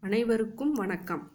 அனைவருக்கும் வணக்கம்.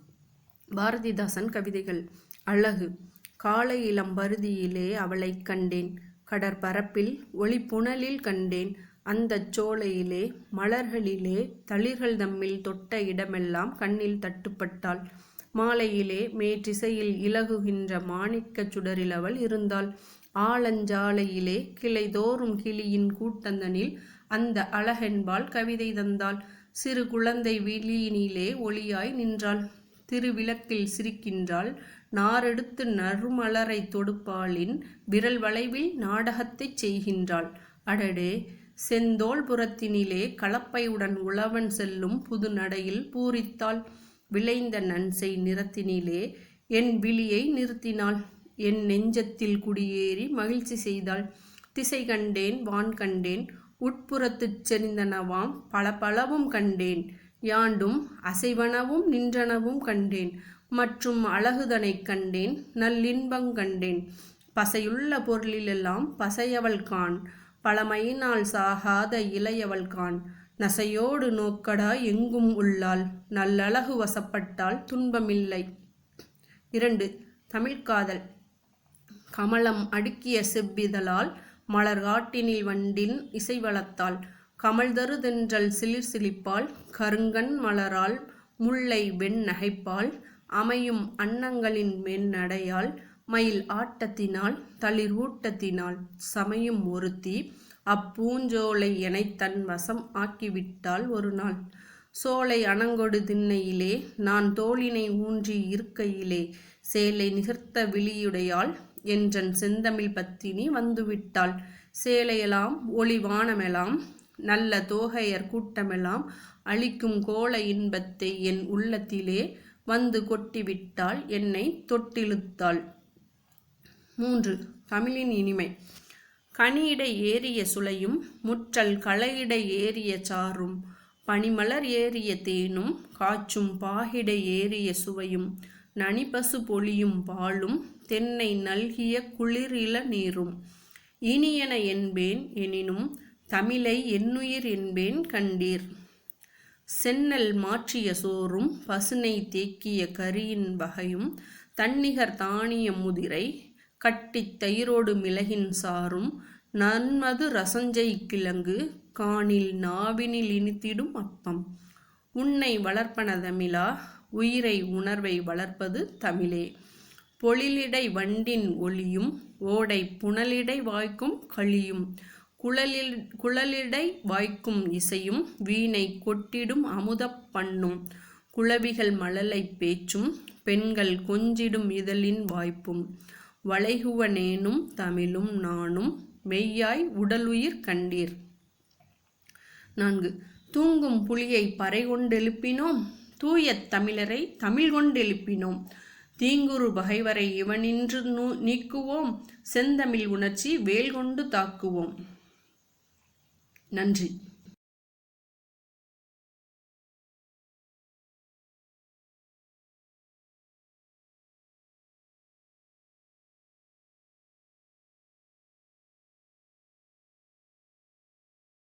பாரதிதாசன் கவிதைகள். அழகு. காலை இளம் பருதியிலே அவளைக் கண்டேன். கடற்பரப்பில் ஒளி புனலில் கண்டேன். அந்தச் சோலையிலே மலர்களிலே தளிர்கள் தம்மில் தொட்ட இடமெல்லாம் கண்ணில் தட்டுப்பட்டாள். மாலையிலே மேற்றிசையில் இலகுகின்ற மாணிக்கச் சுடரில் அவள் இருந்தாள். ஆலஞ்சாலையிலே கிளைதோறும் கிளியின் கூட்டந்தனில் அந்த அழகென்பாள் கவிதை தந்தாள். சிறு குழந்தை விழியினிலே ஒளியாய் நின்றாள். திருவிளக்கில் சிரிக்கின்றாள். நாரெடுத்து நறுமலரை தொடுப்பாளின் விரல் வளைவில் நாடகத்தைச் செய்கின்றாள். அடடே! செந்தோல் புறத்தினிலே கலப்பையுடன் உழவன் செல்லும் புது நடையில் பூரித்தாள். விளைந்த நன்சை நிறத்தினிலே என் விழியை நிறுத்தினாள். என் நெஞ்சத்தில் குடியேறி மகிழ்ச்சி செய்தாள். திசை கண்டேன் வான் கண்டேன். உட்புறத்துச் செறிந்தனவாம் பல பலவும் கண்டேன். யாண்டும் அசைவனவும் நின்றனவும் கண்டேன். மற்றும் அழகுதனைக் கண்டேன் நல்லின்பங் கண்டேன். பசையுள்ள பொருளிலெல்லாம் பசையவள் கான் பழமையினால் சாகாத இளையவள் கான் நசையோடு நோக்கடா எங்கும் உள்ளாள். நல்லழகு வசப்பட்டால் துன்பமில்லை. இரண்டு தமிழ்காதல் கமலம் அடுக்கிய செவ்விதழால் மலர் காட்டினில் வண்டின் இசை வளத்தாள் கமழ்தரு தென்றல் சிலிர் சிலிப்பால் கருங்கண் மலரால் முல்லை வெண் நகைப்பால் அமையும் அன்னங்களின் மென்னடையால் மயில் ஆட்டத்தினால் தளிர் ஊட்டத்தினால் சமையும் ஒருத்தி அப்பூஞ்சோலை எனைத் தன் வசம் ஆக்கிவிட்டாள் ஒரு நாள். சோலை அணங்கொடு திண்ணையிலே நான் தோளினை ஊன்றி இருக்கையிலே சேலை நிகர்த்த விழியுடையாள் என்றன் செந்தமிழ் பத்தினி வந்துவிட்டாள். சேலையெல்லாம் ஒளிவானமெல்லாம் நல்ல தோகையர் கூட்டமெல்லாம் அளிக்கும் கோல இன்பத்தை என் உள்ளத்திலே வந்து கொட்டிவிட்டாள் என்னை தொட்டிழுத்தாள். மூன்று தமிழின் இனிமை. கனியிடை ஏறிய சுளையும் முற்றல் களையிடை ஏறிய சாரும் பனிமலர் ஏறிய தேனும் காய்ச்சும் பாகிடை ஏறிய சுவையும் நனிபசு பொழியும் பாலும் தென்னை நல்கிய குளிரில நீரும். இனியன என்பேன் எனினும் தமிழை என்னுயிர் என்பேன் கண்டீர். சென்னல் மாற்றிய சோறும் பசுனை தேக்கிய கரியின் வகையும் தன்னிகர் தானிய முதிரை கட்டித் தயிரோடு மிளகின் சாரும் நன்மது ரசஞ்சை கிழங்கு காணில் நாவினில் இனித்திடும் அப்பம். உன்னை வளர்ப்பன தமிழா உயிரை உணர்வை வளர்ப்பது தமிழே. பொழிலிடை வண்டின் ஒளியும் ஓடை புனலிடை வாய்க்கும் களியும் குழலில் குழலிடை வாய்க்கும் இசையும் வீணை கொட்டிடும் அமுதப் பண்ணும் குளவிகள் மழலை பேச்சும் பெண்கள் கொஞ்சிடும் இதழின் வாய்ப்பும் வளைகுவனேனும் தமிழும் நானும் மெய்யாய் உடலுயிர் கண்டீர். நான்கு. தூங்கும் புலியை பறை கொண்டெழுப்பினோம் தூய தமிழரை தமிழ் கொண்டெழுப்பினோம் தீங்குறு பகைவரை இவனின்று நீக்குவோம். செந்தமிழ் உணர்ச்சி வேல் கொண்டு தாக்குவோம். நன்றி.